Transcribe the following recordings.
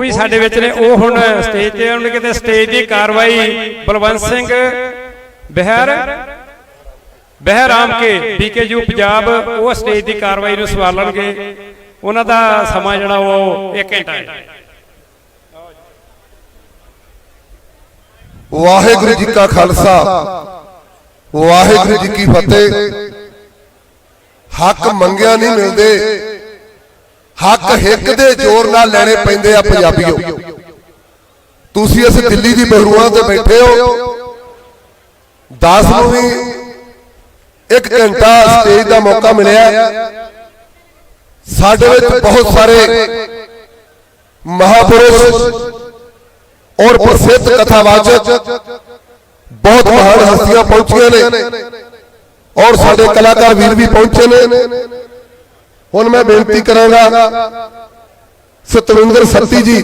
ਉਹ ਵੀ ਸਾਡੇ ਵਿੱਚ ਨੇ, ਉਹ ਹੁਣ ਸਟੇਜ ਤੇ ਆਉਣਗੇ ਕਿਤੇ ਸਟੇਜ ਦੀ ਕਾਰਵਾਈ ਬਲਵੰਤ ਸਿੰਘ, ਬਿਹਾਰ ਬਹਿਰਾਮ ਕੇ ਬੀਕੇਯੂ ਪੰਜਾਬ, ਉਹ ਸਟੇਜ ਦੀ ਕਾਰਵਾਈ ਨੂੰ ਸੰਭਾਲਣਗੇ ਉਹਨਾਂ ਦਾ ਸਮਾਂ ਜਿਹੜਾ ਉਹ 1 ਘੰਟਾ ਹੈ। ਵਾਹਿਗੁਰੂ ਜੀ ਕਾ ਖਾਲਸਾ, ਵਾਹਿਗੁਰੂ ਜੀ ਕੀ ਫਤਿਹ। ਹੱਕ ਮੰਗਿਆ ਨਹੀਂ ਮਿਲਦੇ ਹੱਕ ਹਿੱਕ ਦੇ ਜ਼ੋਰ ਨਾਲ ਲੈਣੇ ਪੈਂਦੇ ਆ ਪੰਜਾਬੀਓ। ਤੁਸੀਂ ਇਸ ਦਿੱਲੀ ਦੀ ਬਹਿਰੂਆਂ ਤੇ ਬੈਠੇ ਹੋ। 10 ਨੂੰ ਵੀ ਇੱਕ ਘੰਟਾ ਸਟੇਜ ਦਾ ਮੌਕਾ ਮਿਲਿਆ। ਸਾਡੇ ਵਿੱਚ ਬਹੁਤ ਸਾਰੇ ਮਹਾਪੁਰਸ਼ ਔਰ ਪ੍ਰਸਿੱਧ ਕਥਾਵਾਚਕ ਬਹੁਤ ਮਹਾਨ ਹਸਤੀਆਂ ਪਹੁੰਚੀਆਂ ਨੇ। ਔਰ ਸਾਡੇ ਕਲਾਕਾਰ ਵੀਰ ਵੀ ਪਹੁੰਚੇ ਨੇ। ਹੁਣ ਮੈਂ ਬੇਨਤੀ ਕਰਾਂਗਾ ਸਤਵਿੰਦਰ ਸੱਤੀ ਜੀ,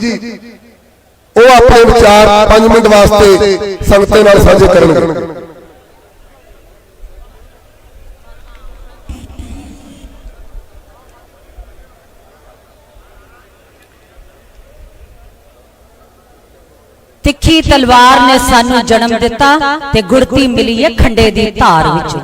ਉਹ ਆਪਣੇ ਵਿਚਾਰ 5 ਮਿੰਟ ਵਾਸਤੇ ਸੰਗਤਾਂ ਨਾਲ ਸਾਂਝੇ ਕਰਨਗੇ। ਤਿੱਖੀ ਤਲਵਾਰ ਨੇ ਸਾਨੂੰ ਜਨਮ ਦਿੱਤਾ ਤੇ ਗੁੜਤੀ ਮਿਲੀ ਹੈ ਖੰਡੇ ਦੀ ਧਾਰ ਵਿੱਚੋਂ।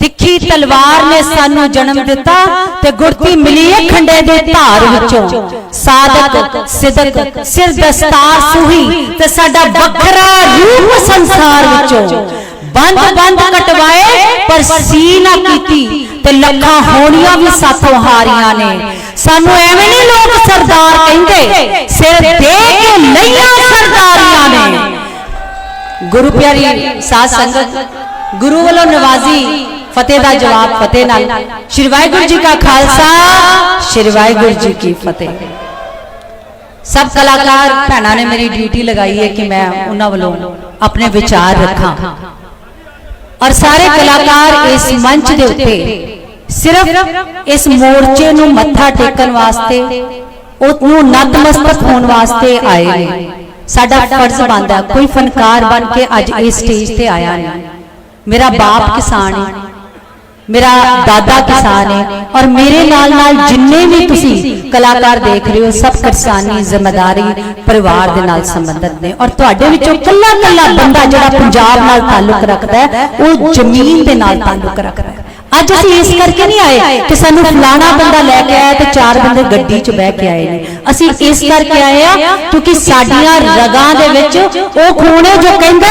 ਤਿੱਖੀ ਤਲਵਾਰ ਨੇ ਸਾਨੂੰ ਜਨਮ ਦਿੱਤਾ ਤੇ ਗੁੜਤੀ ਮਿਲੀ ਹੈ ਖੰਡੇ ਦੀ ਧਾਰ ਵਿੱਚੋਂ। ਸਾਦਕ ਸਿਦਕ ਸਿਰ ਦਸਤਾਰ ਸੁਹੀ ਤੇ ਸਾਡਾ ਵੱਖਰਾ ਰੂਪ ਸੰਸਾਰ ਵਿੱਚੋਂ। ਬੰਦ ਬੰਦ ਕਟਵਾਏ ਪਰ ਸੀ ਨਾ ਕੀਤੀ ਤੇ ਲੱਖਾਂ ਹੋਣੀਆਂ ਵੀ ਸਾਥੋਂ ਹਾਰੀਆਂ ਨੇ। ਸਾਨੂੰ ਐਵੇਂ ਨਹੀਂ ਲੋਕ ਸਰਦਾਰ ਕਹਿੰਦੇ। ਸਿਰ ਦੇ ਕੇ ਲਈਆਂ ਸਰਦਾਰੀਆਂ ਨੇ। ਗੁਰੂ ਪਿਆਰੀ ਸਾਧ ਸੰਗਤ ਗੁਰੂ ਵੱਲੋਂ ਨਵਾਜ਼ੀ ਫਤਿਹ ਦਾ ਜਵਾਬ ਫਤਿਹ ਨਾਲ। ਸ਼੍ਰੀ ਵਾਹਿਗੁਰੂ ਜੀ ਕਾ ਖਾਲਸਾ ਸ਼੍ਰੀ ਵਾਹਿਗੁਰੂ ਜੀ ਕੀ ਫਤਿਹ। ਸਭ ਕਲਾਕਾਰ ਭੈਣਾਂ ਨੇ ਮੇਰੀ ਡਿਊਟੀ ਲਗਾਈ ਹੈ ਕਿ ਮੈਂ ਉਹਨਾਂ ਵੱਲੋਂ ਆਪਣੇ ਵਿਚਾਰ ਰੱਖਾਂ। ਔਰ ਸਾਰੇ ਕਲਾਕਾਰ ਇਸ ਮੰਚ ਦੇ ਉੱਤੇ ਸਿਰਫ ਇਸ ਮੋਰਚੇ ਨੂੰ ਮੱਥਾ ਟੇਕਣ ਵਾਸਤੇ ਉਹਨੂੰ ਨਤਮਸਤਕ ਹੋਣ ਵਾਸਤੇ ਆਏ ਨੇ। ਸਾਡਾ ਫਰਜ਼ ਬਣਦਾ ਕੋਈ ਫਨਕਾਰ ਬਣ ਕੇ ਅੱਜ ਇਸ ਸਟੇਜ ਤੇ ਆਇਆ ਨਹੀਂ ਮੇਰਾ ਬਾਪ ਕਿਸਾਨ ਹੈ ਮੇਰਾ ਦਾਦਾ ਕਿਸਾਨ ਹੈ ਔਰ ਮੇਰੇ ਨਾਲ ਨਾਲ ਜਿੰਨੇ ਵੀ ਤੁਸੀਂ ਕਲਾਕਾਰ ਦੇਖ ਰਹੇ ਹੋ, ਸਭ ਕਿਸਾਨੀ ਜ਼ਿੰਮੇਵਾਰੀ ਪਰਿਵਾਰ ਦੇ ਨਾਲ ਸੰਬੰਧਿਤ ਨੇ ਔਰ ਤੁਹਾਡੇ ਵਿੱਚੋਂ ਕੱਲਾ ਕੱਲਾ ਬੰਦਾ ਜਿਹੜਾ ਪੰਜਾਬ ਨਾਲ ਤਾਲੁਕ ਰੱਖਦਾ ਹੈ, ਉਹ ਜ਼ਮੀਨ ਦੇ ਨਾਲ ਤਾਲੁਕ ਰੱਖਦਾ ਅੱਜ ਅਸੀਂ ਇਸ ਕਰਕੇ ਨਹੀਂ ਆਏ ਕਿ ਸਾਨੂੰ ਫਲਾਣਾ ਬੰਦਾ ਲੈ ਕੇ ਆਇਆ ਤੇ ਚਾਰ ਬੰਦੇ ਗੱਡੀ 'ਚ ਬਹਿ ਕੇ ਆਏ ਨੇ। ਅਸੀਂ ਇਸ ਕਰਕੇ ਆਏ ਆ ਕਿਉਂਕਿ ਸਾਡੀਆਂ ਰਗਾਂ ਦੇ ਵਿੱਚ ਉਹ ਖੂਨ ਹੈ ਜੋ ਕਹਿੰਦਾ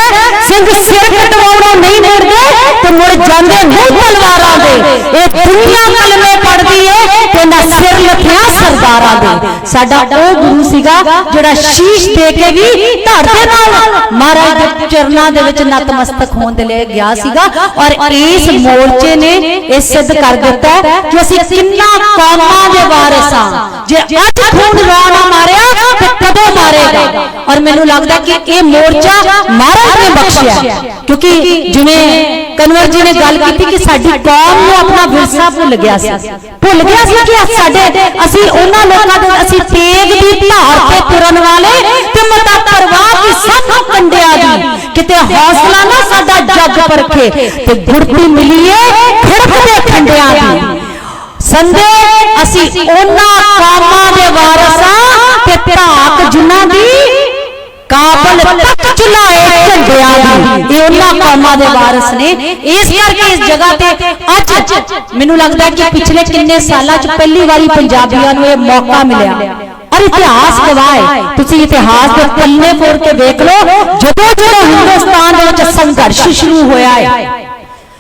ਸਿੰਘ ਸਿਰ ਕਟਵਾਉਣਾ ਨਹੀਂ ਮੁੜਦੇ ਤੇ ਮੁੜ ਜਾਂਦੇ ਨਹੀਂ ਤਲਵਾਰਾਂ ਦੇ। ਇਹ ਦੁਨੀਆ ਕਲਮੇ ਪੜਦੀ ਏ ਤੇ ਨਾ ਸਿਰ ਲੱਥਿਆ ਸਰਦਾਰਾਂ ਦੇ। ਸਾਡਾ ਉਹ ਗੁਰੂ ਸੀਗਾ ਜਿਹੜਾ ਸ਼ੀਸ਼ ਦੇ ਕੇ ਵੀ ਧੜ ਨਾਲ ਮਹਾਰਾਜ ਦੇ ਚਰਨਾਂ ਦੇ ਵਿੱਚ ਨਤਮਸਤਕ ਹੋਣ ਦੇ ਲਈ ਗਿਆ ਸੀਗਾ ਔਰ ਇਸ ਮੋਰਚੇ ਨੇ ਇਹ ਸਿੱਧ ਕਰ ਦਿੱਤਾ ਕਿ ਅਸੀਂ ਕਿੰਨਾ ਕੌਮਾਂ ਦੇ ਵਾਰਿਸ ਹਾਂ। ਜੇ ਅੱਜ ਖੂਨ ਰੌਣਾ ਮਾਰਿਆ ਤੇ ਕਦੋਂ ਮਾਰੇਗਾ? ਔਰ ਮੈਨੂੰ ਲੱਗਦਾ ਕਿ ਇਹ ਮੋਰਚਾ ਮਹਾਰਾਜ ਨੇ ਬਖਸ਼ਿਆ। ਕਿਉਂਕਿ ਜਿਵੇਂ ਕਨਵਰ ਜੀ ਨੇ ਗੱਲ ਕੀਤੀ ਕਿ ਸਾਡੀ ਕੌਮ ਨੂੰ ਆਪਣਾ ਵਿਰਸਾ ਭੁੱਲ ਗਿਆ ਸੀ। ਭੁੱਲ ਗਿਆ ਸੀ ਕਿ ਸਾਡੇ ਅਸੀਂ ਉਹਨਾਂ ਲੋਕਾਂ ਦੇ ਅਸੀਂ ਤੇਗ ਦੀ ਧਾਰ ਤੇ ਤੁਰਨ ਵਾਲੇ ਤੇ ਮਤਾ ਪਰਵਾਹ ਕੀ ਸਾਨੂੰ ਕੰਡਿਆ ਦੀ। ਕਿਤੇ ਹੌਸਲਾ ਨਾ ਸਾਡਾ ਜੱਗ ਪਰਖੇ ਤੇ ਗੁੜਤੀ ਮਿਲੀਏ ਖੜਕਦੇ ਖੰਡਿਆਂ ਦੀ। ਸੰਦੇ ਅਸੀਂ ਉਹਨਾਂ ਕੌਮਾਂ ਦੇ ਵਾਰਸ ਹਾਂ ਤੇ ਧਾਕ ਜਿਨ੍ਹਾਂ ਦੀ ਕਾਬਲ ਤੱਕ ਚੁਲਾਏ ਝੰਡਿਆਂ ਦੀ। ਇਹ ਉਹਨਾਂ ਕੌਮਾਂ ਦੇ ਵਾਰਿਸ ਨੇ। ਇਸ ਕਰਕੇ ਇਸ ਜਗ੍ਹਾ ਤੇ ਅੱਜ ਮੈਨੂੰ ਲੱਗਦਾ ਕਿ ਪਿਛਲੇ ਕਿੰਨੇ ਸਾਲਾਂ 'ਚ ਪਹਿਲੀ ਵਾਰੀ ਪੰਜਾਬੀਆਂ ਨੂੰ ਇਹ ਮੌਕਾ ਮਿਲਿਆ। ਔਰ ਇਤਿਹਾਸ ਗਵਾਹ ਹੈ ਤੁਸੀਂ ਇਤਿਹਾਸ ਦੇ ਪੱਲੇ ਫੋੜ ਕੇ ਦੇਖ ਲਓ। ਜਦੋਂ ਜਦੋਂ ਹਿੰਦੁਸਤਾਨ ਦੇ ਵਿੱਚ ਸੰਘਰਸ਼ ਸ਼ੁਰੂ ਹੋਇਆ ਹੈ।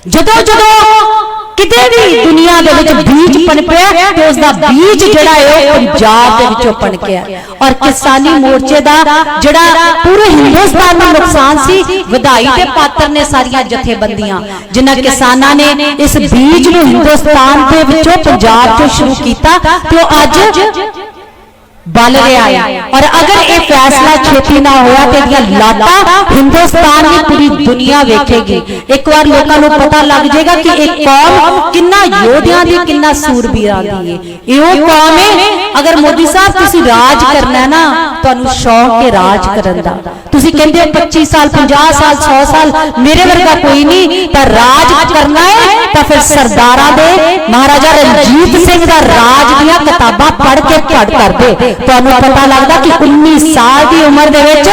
ਜਦੋਂ ਜਦੋਂ ਕਿਤੇ ਵੀ ਦੁਨੀਆ ਦੇ ਵਿੱਚ ਬੀਜ ਪਨਪਿਆ ਤੇ ਉਸ ਦਾ ਬੀਜ ਜਿਹੜਾ ਹੈ ਉਹ ਪੰਜਾਬ ਦੇ ਵਿੱਚੋਂ ਪਨਕਿਆ ਔਰ ਕਿਸਾਨੀ ਮੋਰਚੇ ਦਾ ਜਿਹੜਾ ਪੂਰੇ ਹਿੰਦੁਸਤਾਨ ਨੂੰ ਨੁਕਸਾਨ ਸੀ ਵਧਾਈ ਦੇ ਪਾਤਰ ਨੇ ਸਾਰੀਆਂ ਜਥੇਬੰਦੀਆਂ ਜਿਨ੍ਹਾਂ ਕਿਸਾਨਾਂ ਨੇ ਇਸ ਬੀਜ ਨੂੰ ਹਿੰਦੁਸਤਾਨ ਦੇ ਵਿੱਚੋਂ ਪੰਜਾਬ ਤੋਂ ਸ਼ੁਰੂ ਕੀਤਾ ਤੇ ਉਹ ਅੱਜ ਬਲ ਰਿਹਾ ਹੈ ਔਰ ਅਗਰ ਇਹ ਫੈਸਲਾ ਛੇਤੀ ਨਾ ਹੋਇਆ ਤੇ ਇਹਦੀਆਂ ਲਾਟਾਂ ਹਿੰਦੁਸਤਾਨ ਦੀ ਪੂਰੀ ਦੁਨੀਆ ਵੇਖੇਗੀ ਇੱਕ ਵਾਰ ਲੋਕਾਂ ਨੂੰ ਪਤਾ ਲੱਗ ਜਾਏਗਾ ਕਿ ਇਹ ਕੌਮ ਕਿੰਨਾ ਯੋਧਿਆਂ ਦੀ ਕਿੰਨਾ ਸੂਰਬੀਰਾਂ ਦੀ ਹੈ ਇਹ ਉਹ ਕੌਮ ਹੈ ਅਗਰ ਮੋਦੀ ਸਾਹਿਬ ਤੁਸੀਂ ਰਾਜ ਕਰਨਾ ਹੈ ਨਾ ਤੁਹਾਨੂੰ ਸ਼ੌਕ ਹੈ ਰਾਜ ਕਰਨ ਦਾ ਤੁਸੀਂ ਕਹਿੰਦੇ ਹੋ 25 ਸਾਲ 50 ਸਾਲ 100 ਸਾਲ ਮੇਰੇ ਵਰਗਾ ਕੋਈ ਨਹੀਂ ਤਾਂ ਰਾਜ ਕਰਨਾ ਹੈ ਤਾਂ ਫਿਰ ਸਰਦਾਰਾਂ ਦੇ ਮਹਾਰਾਜਾ ਰਣਜੀਤ ਸਿੰਘ ਦਾ ਰਾਜ ਦੀਆਂ ਕਿਤਾਬਾਂ ਪੜ੍ਹ ਕੇ ਪੜ੍ਹ ਕਰਦੇ ਤੁਹਾਨੂੰ ਪਤਾ ਲੱਗਦਾ ਕਿ 19 ਸਾਲ ਦੀ ਉਮਰ ਦੇ ਵਿੱਚ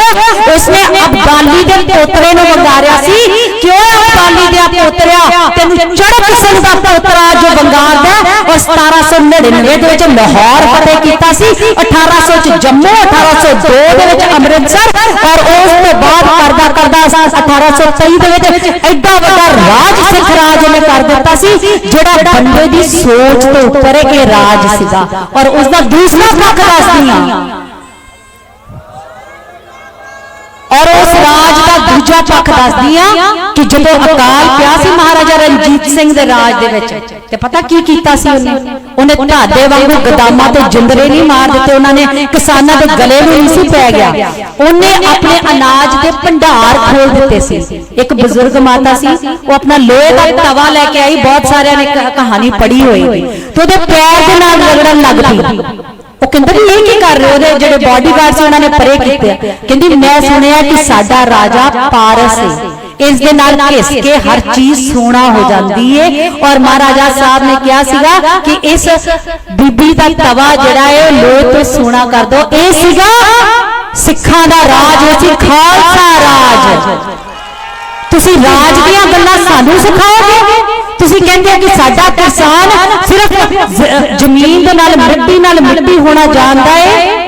ਉਸਨੇ ਅਬਦਾਲੀ ਦੇ ਪੋਤਰੇ ਨੂੰ ਵੰਗਾਰਿਆ ਸੀ ਕਿਉਂ ਅਬਦਾਲੀ ਦੇ ਪੋਤਰਿਆ ਤੈਨੂੰ ਚੜਕ ਸਿੰਘ ਦਾ ਪੋਤਰਾ ਜੋ ਵੰਗਾਰ ਦਾ ਉਹ 1799 ਦੇ ਵਿੱਚ ਲਾਹੌਰ ਫਤਿਹ ਕੀਤਾ ਸੀ 1800 ਚ ਜੰਮੂ 1802 ਦੇ ਵਿੱਚ ਅੰਮ੍ਰਿਤਸਰ ਔਰ ਉਸ ਤੋਂ ਬਾਅਦ ਕਰਦਾ ਕਰਦਾ 1823 ਦੇ ਵਿੱਚ ਐਡਾ ਵੱਡਾ ਰਾਜ ਸਿੱਖ ਰਾਜ ਨੇ ਕਰ ਦਿੱਤਾ ਸੀ ਜਿਹੜਾ ਬੰਦੇ ਦੀ ਸੋਚ ਤੋਂ ਉੱਪਰ ਇਹ ਰਾਜ ਸੀਗਾ ਔਰ ਉਸ ਦਾ ਦੂਸਰਾ ਪੱਖ ਦੱਸਦੀ ਹਾਂ ਔਰ ਉਸ ਰਾਜ ਦਾ ਦੂਜਾ ਪੱਖ ਦੱਸਦੀ ਆ ਕਿ ਜਦੋਂ ਅਕਾਲ ਪਿਆ ਸੀ ਮਹਾਰਾਜਾ ਰਣਜੀਤ ਸਿੰਘ ਦੇ ਰਾਜ ਦੇ ਵਿੱਚ। ਤੇ ਪਤਾ ਕੀ ਕੀਤਾ ਸੀ ਉਹਨੇ? ਉਹਨੇ ਢਾਡੇ ਵਾਂਗੂ ਗਦਾਮਾਂ ਤੇ ਜਿੰਦਰੇ ਨਹੀਂ ਮਾਰ ਦਿੱਤੇ ਉਹਨਾਂ ਨੇ ਕਿਸਾਨਾਂ ਦੇ ਗਲੇ ਨੂੰ ਨਹੀਂ ਸੀ ਪੈ ਗਿਆ। ਉਹਨੇ ਆਪਣੇ ਅਨਾਜ ਦੇ ਭੰਡਾਰ ਖੋਲ ਦਿੱਤੇ ਸੀ। ਇੱਕ ਬਜ਼ੁਰਗ ਮਾਤਾ ਸੀ ਉਹ ਆਪਣਾ ਲੋਹੇ ਦਾ ਤਵਾ ਲੈ ਕੇ ਆਈ ਬਹੁਤ ਸਾਰਿਆਂ ਨੇ ਕਹਾਣੀ ਪੜ੍ਹੀ ਹੋਈ ਤੇ ਉਹਦੇ ਪੈਰ ਦੇ ਨਾਲ ਰਗੜਨ ਲੱਗ ਪਈ। ਉਹ ਕਹਿੰਦੇ ਇਹ ਕੀ ਕਰ ਰਹੇ ਉਹਦੇ ਜਿਹੜੇ ਬਾਡੀਗਾਰਡ ਸੀ ਉਹਨਾਂ ਨੇ ਪਰੇ ਕੀਤੇ। ਕਹਿੰਦੀ ਮੈਂ ਸੁਣਿਆ ਕਿ ਸਾਡਾ ਰਾਜਾ ਪਾਰਸ ਹੈ। ਇਸ ਦੇ ਨਾਲ ਘਿਸ ਕੇ ਹਰ ਚੀਜ਼ ਸੋਨਾ ਹੋ ਜਾਂਦੀ ਏ। ਔਰ ਮਹਾਰਾਜਾ ਸਾਹਿਬ ਨੇ ਕਿਹਾ ਸੀਗਾ ਕਿ ਇਸ ਬੀਬੀ ਦਾ ਤਵਾ ਜਿਹੜਾ ਹੈ ਉਹ ਲੋਹੇ ਤੋਂ ਸੋਨਾ ਕਰ ਦੋ। ਇਹ ਸੀਗਾ ਸਿੱਖਾਂ ਦਾ ਰਾਜ। ਇਹ ਸੀ ਖਾਲਸਾ ਰਾਜ। ਤੁਸੀਂ ਰਾਜ ਦੀਆਂ ਗੱਲਾਂ ਸਾਨੂੰ ਸਿਖਾਓਗੇ? ਤੁਸੀਂ ਕਹਿੰਦੇ ਹੋ ਕਿ ਸਾਡਾ ਕਿਸਾਨ ਸਿਰਫ ਜ਼ਮੀਨ ਦੇ ਨਾਲ ਮਿੱਟੀ ਨਾਲ ਮਿੱਟੀ ਹੋਣਾ ਜਾਣਦਾ ਏ।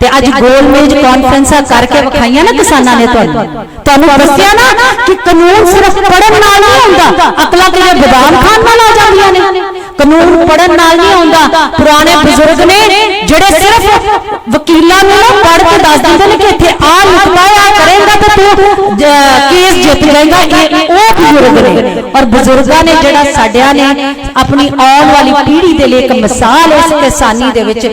ਤੇ ਅੱਜ ਗੋਲ ਮੇਜ ਕਾਨਫਰੰਸਾਂ ਕਰਕੇ ਵਿਖਾਈਆਂ ਨਾ ਕਿਸਾਨਾਂ ਨੇ ਤੁਹਾਨੂੰ। ਤੁਹਾਨੂੰ। ਦੱਸਿਆ ਨਾ ਕਿ ਕਾਨੂੰਨ ਸਿਰਫ ਪੜਨ ਨਾਲ ਨਹੀਂ ਹੁੰਦਾ ਅਕਲਾਂ ਕਿਵੇਂ ਬਦਾਮ ਖਾਣ ਨਾਲ ਆ ਜਾਂਦੀਆਂ ਨੇ। ਕਾਨੂੰਨ ਪੜਨ ਨਾਲ ਨਹੀਂ ਆਉਂਦਾ। ਪੁਰਾਣੇ ਬਜ਼ੁਰਗ ਨੇ ਜਿਹੜੇ ਸਿਰਫ ਵਕੀਲਾਂ ਨੂੰ ਪੜ੍ਹ ਕੇ ਦੱਸ ਦਿੰਦੇ ਨੇ ਕਿ ਇੱਥੇ ਆ ਕਰੇਗਾ ਤੂੰ ਕੇਸ ਜਿੱਤ ਜਾਏਗਾ ਇਹ ਉਹ ਬਜ਼ੁਰਗ ਨੇ। ਔਰ ਬਜ਼ੁਰਗਾਂ ਨੇ ਜਿਹੜਾ ਸਾਡਿਆਂ ਨੇ ਆਪਣੀ ਆਉਣ ਵਾਲੀ ਪੀੜ੍ਹੀ ਦੇ ਲਈ ਇੱਕ ਮਿਸਾਲ ਇਸ ਕਿਸਾਨੀ ਦੇ ਵਿੱਚ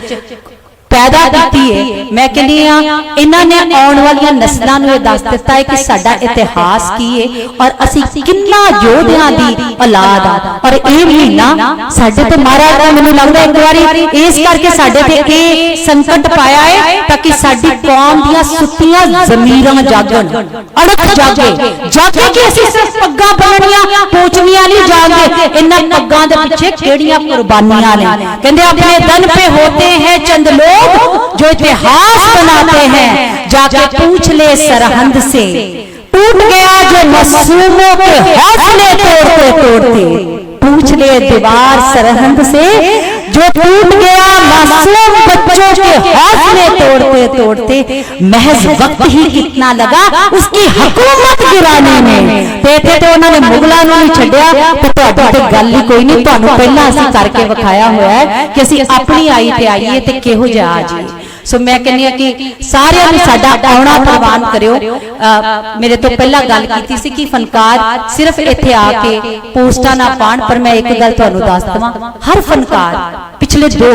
ਪੈਦਾ ਕੀਤੀ ਹੈ ਮੈਂ ਕਹਿੰਦੀ ਆ ਇਹਨਾਂ ਨੇ ਆਉਣ ਵਾਲੀਆਂ ਨਸਲਾਂ ਨੂੰ ਇਹ ਦੱਸ ਦਿੱਤਾ ਹੈ ਕਿ ਸਾਡਾ ਇਤਿਹਾਸ ਕੀ ਹੈ ਔਰ ਅਸੀਂ ਕਿੰਨਾ ਯੋਧਿਆਂ ਦੀ ਔਲਾਦ ਆ। ਔਰ ਇਹ ਮਹੀਨਾ ਸਾਡੇ ਤੇ ਮਹਾਰਾਜ ਦਾ ਮੈਨੂੰ ਲੱਗਦਾ ਇੱਕ ਵਾਰੀ ਇਸ ਕਰਕੇ ਸਾਡੇ ਤੇ ਇਹ ਸੰਕਟ ਪਾਇਆ ਹੈ ਤਾਂ ਕਿ ਸਾਡੀ ਕੌਮ ਦੀਆਂ ਸੁੱਤੀਆਂ ਜ਼ਮੀਰਾਂ ਜਾਗਣ। ਅੜਕ ਜਾਗੇ। ਜਾਗੇ। ਕਿ ਅਸੀਂ ਸਿਰਫ ਪੱਗਾਂ ਬੰਨਣੀਆਂ ਪੋਚਵੀਆਂ ਨਹੀਂ ਜਾਗੇ ਇਹਨਾਂ ਪੱਗਾਂ ਦੇ ਪਿੱਛੇ ਕਿਹੜੀਆਂ ਕੁਰਬਾਨੀਆਂ ਨੇ? ਕਹਿੰਦੇ ਆਪਣੇ ਦਨ ਪੇ ਹੋਤੇ ਹੈ ਚੰਦ ਲੋਕ लोग जो इतिहास बनाते हैं जाके पूछ ले सरहंद से। टूट गया जो मसूमों के हौसले तोड़ते तोड़ते। पूछ ले दीवार सरहंद से। जो टूट गया मासूम बच्चों के हौसले तोड़ते तोड़ते महज वक्त ही कितना लगा उसकी ਹਕੂਮਤ ਗਿਰਾਣੇ ਨੇ ਤੇ ਇੱਥੇ ਤੇ ਉਹਨਾਂ ਨੇ ਮੁਗਲਾਂ ਨੂੰ ਨਹੀਂ ਛੱਡਿਆ ਤੇ ਤੁਹਾਡੀ ਤੇ ਗੱਲ ਹੀ ਕੋਈ ਨਹੀਂ ਤੁਹਾਨੂੰ ਪਹਿਲਾਂ ਅਸੀਂ ਕਰਕੇ ਵਿਖਾਇਆ ਹੋਇਆ ਹੈ ਕਿ ਅਸੀਂ ਆਪਣੀ ਆਈ ਤੇ ਆਈਏ ਤੇ ਕਿਹੋ ਜਿਹਾ ਆ ਜੀ ਸੋ ਮੈਂ ਕਹਿੰਦੀ ਆ ਕਿ ਸਾਰਿਆਂ ਨੂੰ ਸਾਡਾ ਆਉਣਾ ਪ੍ਰਵਾਨ ਕਰਿਓ ਅ, ਮੇਰੇ ਤੋਂ ਪਹਿਲਾਂ ਗੱਲ ਕੀਤੀ ਸੀ ਕਿ ਫਨਕਾਰ ਸਿਰਫ ਇੱਥੇ ਆ ਕੇ ਪੋਸਟਾਂ ਨਾ ਪਾਣ ਪਰ ਮੈਂ ਇੱਕ ਗੱਲ ਤੁਹਾਨੂੰ ਦੱਸ ਦਵਾਂ ਹਰ ਫਨਕਾਰ ਪਿਛਲੇ 2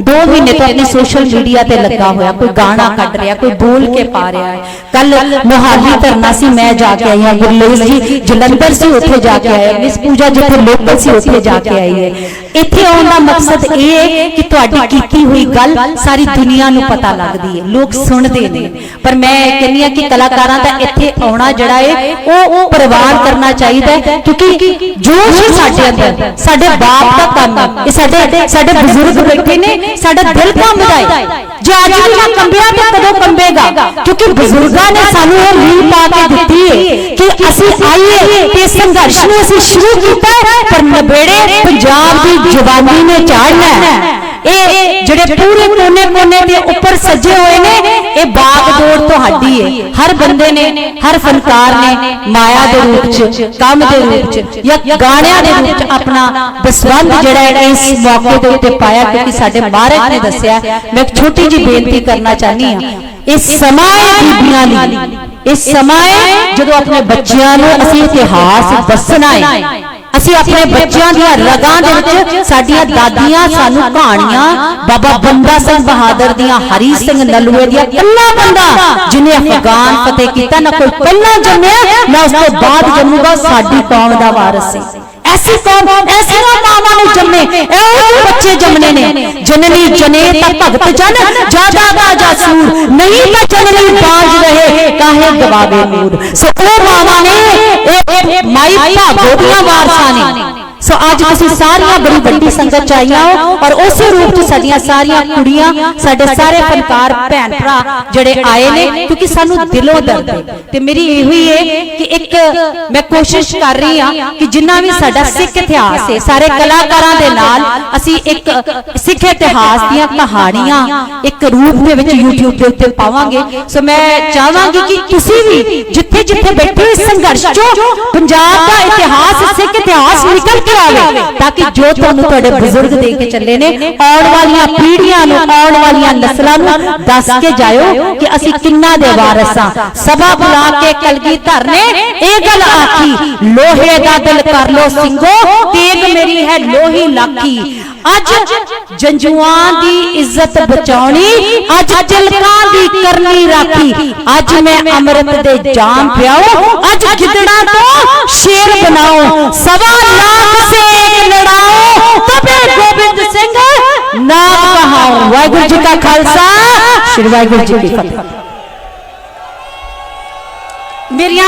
2 ਮਹੀਨੇ ਤੋਂ ਆਪਣੇ ਸੋਸ਼ਲ ਮੀਡੀਆ ਤੇ ਲੱਗਾ ਹੋਇਆ, ਕੋਈ ਗਾਣਾ ਕੱਢ ਰਿਹਾ, ਕੋਈ ਬੋਲ ਕੇ ਪਾ ਰਿਹਾ ਹੈ। ਕੱਲ ਮੋਹਾਲੀ ਧਰਨਾ ਸੀ, ਮੈਂ ਜਾ ਕੇ ਆਈ ਹਾਂ, ਗੁਰਲੇਸ ਜੀ, ਜਲੰਧਰ ਸੀ, ਉੱਥੇ ਜਾ ਕੇ ਆਏ, ਮਿਸ ਪੂਜਾ ਜਿੱਥੇ ਲੋਕਲ ਸੀ, ਉੱਥੇ ਜਾ ਕੇ ਆਈ ਹੈ। ਇੱਥੇ ਆਉਣ ਦਾ ਮਕਸਦ ਇਹ ਹੈ ਕਿ ਤੁਹਾਡੀ ਕੀਤੀ ਹੋਈ ਗੱਲ ਸਾਰੀ ਦੁਨੀਆ ਨੂੰ ਪਤਾ ਲੱਗਦੀ ਹੈ, ਲੋਕ ਸੁਣਦੇ ਨੇ। ਪਰ ਮੈਂ ਕਹਿੰਦੀ ਹਾਂ ਕਿ ਕਲਾਕਾਰਾਂ ਦਾ ਇੱਥੇ ਆਉਣਾ ਜਿਹੜਾ ਹੈ, ਉਹ ਪਰਿਵਾਰ ਕਰਨਾ ਚਾਹੀਦਾ ਕਿਉਂਕਿ ਜੋ ਹੀ ਸਾਡੇ ਅੰਦਰ, ਸਾਡੇ ਬਾਪ ਦਾ ਕੰਮ ਹੈ, ਇਹ ਸਾਡੇ ਸਾਡੇ ਬਜ਼ੁਰਗ ਬੈਠੇ ਨੇ ਸਾਡਾ ਦਿਲ ਕੰਬਦਾ ਹੈ ਜੇ ਅੱਜ ਵੀ ਨਾ ਕੰਬਿਆ ਤਾਂ ਕਦੋਂ ਕੰਬੇਗਾ? ਕਿਉਂਕਿ ਬਜ਼ੁਰਗਾਂ ਨੇ ਸਾਨੂੰ ਇਹ ਲੀਹ ਪਾ ਕੇ ਦਿੱਤੀ ਹੈ ਕਿ ਅਸੀਂ ਆਈਏ ਤੇ ਸੰਘਰਸ਼ ਨੂੰ ਅਸੀਂ ਸ਼ੁਰੂ ਕੀਤਾ ਪਰ ਨਵੇੜੇ ਪੰਜਾਬ ਦੀ ਜਵਾਨੀ ਨੇ ਚਾੜਨਾ ਇਹ ਜਿਹੜੇ ਪੂਰੇ ਕੋਨੇ ਕੋਨੇ ਦੇ ਉੱਪਰ ਸੱਜੇ ਹੋਏ ਨੇ ਤੁਹਾਡੀ ਹੈ ਹਰ ਬੰਦੇ ਨੇ, ਹਰ ਫਨਕਾਰ ਨੇ ਮਾਇਆ ਦੇ ਰੂਪ ਚ, ਕੰਮ ਦੇ ਰੂਪ ਚ ਜਾਂ ਗਾਣਿਆਂ ਦੇ ਰੂਪ ਚ ਆਪਣਾ ਦਸਵੰਧ ਜਿਹੜਾ ਹੈ, ਇਸ ਮੌਕੇ ਦੇ ਉੱਤੇ ਪਾਇਆ। ਕਿਉਂਕਿ ਸਾਡੇ ਮਹਾਰਾਜ ਨੇ ਦੱਸਿਆ, ਮੈਂ ਇੱਕ ਛੋਟੀ ਜਿਹੀ ਬੇਨਤੀ ਕਰਨਾ ਚਾਹਨੀ ਹਾਂ। ਇਹ ਸਮਾਂ ਬੀਬੀਆਂ ਲਈ। ਇਹ ਸਮਾਂ ਹੈ ਜਦੋਂ ਆਪਣੇ ਬੱਚਿਆਂ ਨੂੰ ਅਸੀਂ ਇਤਿਹਾਸ ਦੱਸਣਾ ਹੈ ਅਸੀਂ ਆਪਣੇ ਬੱਚਿਆਂ ਦੀਆਂ ਰਗਾਂ ਦੇ ਵਿੱਚ ਸਾਡੀਆਂ ਦਾਦੀਆਂ ਸਾਨੂੰ ਕਹਾਣੀਆਂ ਬਾਬਾ ਬੰਦਾ ਸਿੰਘ ਬਹਾਦਰ ਦੀਆਂ ਹਰੀ ਸਿੰਘ ਨਲੂਏ ਦੀਆਂ ਕੱਲਾ ਬੰਦਾ ਜਿਹਨੇ ਅਫਗਾਨ ਫਤਿਹ ਕੀਤਾ ਨਾ ਕੋਈ ਪਹਿਲਾਂ ਜੰਮਿਆ ਨਾ ਉਸ ਤੋਂ ਬਾਅਦ ਜੰਮੂਗਾ ਸਾਡੀ ਕੌਮ ਦਾ ਵਾਰਿਸ ਸੀ। ਐਸੀ ਕੌਮ ਐਸੀਆਂ ਮਾਵਾਂ ਨੇ ਜੰਮੇ। ਇਹੋ ਬੱਚੇ ਜੰਮਣੇ ਨੇ। ਜਨਨੀ ਜਨੇ ਤਾਂ ਭਗਤ ਜਨ, ਜਾਦਾ ਦਾ ਜਾਸੂਰ ਨਹੀਂ ਤਾਂ ਜਨਨੀ ਬਾਜ ਰਹੇ, ਕਾਹੇ ਗਵਾਵੇ ਨੂਰ ਸੋ ਉਹ ਮਾਵਾਂ ਨੇ ਇਹ ਮਾਈ ਭਾਗੋ ਦੀਆਂ ਵਾਰਸਾਂ ਨੇ। ਸੋ ਅੱਜ ਤੁਸੀਂ ਸਾਰੀਆਂ ਬੜੀ ਵੱਡੀ ਸੰਗਤ ਚ ਆਈਆਂ ਹੋ ਔਰ ਉਸੇ ਰੂਪ ਚ ਸਾਡੀਆਂ ਸਾਰੀਆਂ ਕੁੜੀਆਂ ਸਾਡੇ ਸਾਰੇ ਫਨਕਾਰ ਭੈਣ ਭਰਾ ਜਿਹੜੇ ਆਏ ਨੇ ਕਿਉਂਕਿ ਸਾਨੂੰ ਦਿਲੋਂ ਦਰਦ ਹੈ। ਤੇ ਮੇਰੀ ਇਹੋ ਹੀ ਹੈ ਕਿ ਇੱਕ ਮੈਂ ਕੋਸ਼ਿਸ਼ ਕਰ ਰਹੀ ਹਾਂ ਕਿ ਜਿੰਨਾ ਵੀ ਸਾਡਾ ਸਿੱਖ ਇਤਿਹਾਸ ਹੈ ਸਾਰੇ ਕਲਾਕਾਰਾਂ ਦੇ ਨਾਲ ਅਸੀਂ ਇੱਕ ਸਿੱਖ ਇਤਿਹਾਸ ਦੀਆਂ ਕਹਾਣੀਆਂ ਇੱਕ ਰੂਪ ਦੇ ਵਿੱਚ YouTube ਦੇ ਉੱਤੇ ਪਾਵਾਂਗੇ। ਸੋ ਮੈਂ ਚਾਹਾਂਗੀ ਕਿ ਤੁਸੀਂ ਵੀ ਜਿੱਥੇ ਜਿੱਥੇ ਬੈਠੇ ਸੰਘਰਸ਼ ਚੋਂ ਪੰਜਾਬ ਦਾ ਇਤਿਹਾਸ ਸਿੱਖ ਇਤਿਹਾਸ ਨਿਕਲ ਕੇ ਆਵੇ ਤਾਂ ਕਿ ਜੋ ਤੁਹਾਨੂੰ ਤੁਹਾਡੇ ਬਜ਼ੁਰਗ ਦੇ ਕੇ ਚੱਲੇ ਨੇ ਆਉਣ ਵਾਲੀਆਂ ਪੀੜ੍ਹੀਆਂ ਨੂੰ ਆਉਣ ਵਾਲੀਆਂ ਨਸਲਾਂ ਨੂੰ ਦੱਸ ਕੇ ਜਾਇਓ ਕਿ ਅਸੀਂ ਕਿੰਨਾ ਦੇ ਵਾਰਸ ਹਾਂ। ਸਭਾ ਬੁਲਾ ਕੇ ਕਲਗੀਧਰ ਨੇ ਇਹ ਗੱਲ ਆਖੀ ਲੋਹੇ ਦਾ ਦਿਲ ਕਰ ਲੋ ਸਿੰਘੋ ਤੇਗ ਮੇਰੀ ਹੈ ਲੋਹੀ ਲਾਖੀ ਅੱਜ ਜੰਜੂਆਂ ਦੀ ਇੱਜ਼ਤ ਬਚਾਉਣੀ ਅੱਜ ਤਿਲਕਾਂ ਕਰਨੀ ਰਾਖੀ ਅੱਜ ਮੈਂ ਅੰਮ੍ਰਿਤ ਦੇ ਜਾਮ ਪਿਆਓ ਅੱਜ ਗਿੱਦੜਾਂ ਤੋਂ ਸ਼ੇਰ ਬਣਾਓ ਸਵਾ ਲੱਖ ਸੇ ਲੜਾਓ ਤਬੇ ਗੋਬਿੰਦ ਸਿੰਘ ਨਾਮ ਕਹਾਓ ਵਾਹਿਗੁਰੂ ਜੀ ਕਾ ਖਾਲਸਾ। ਸ੍ਰੀ ਵਾਹਿਗੁਰੂ ਜੀ ਕੀ ਫਤਿਹ। ਮੇਰੀਆਂ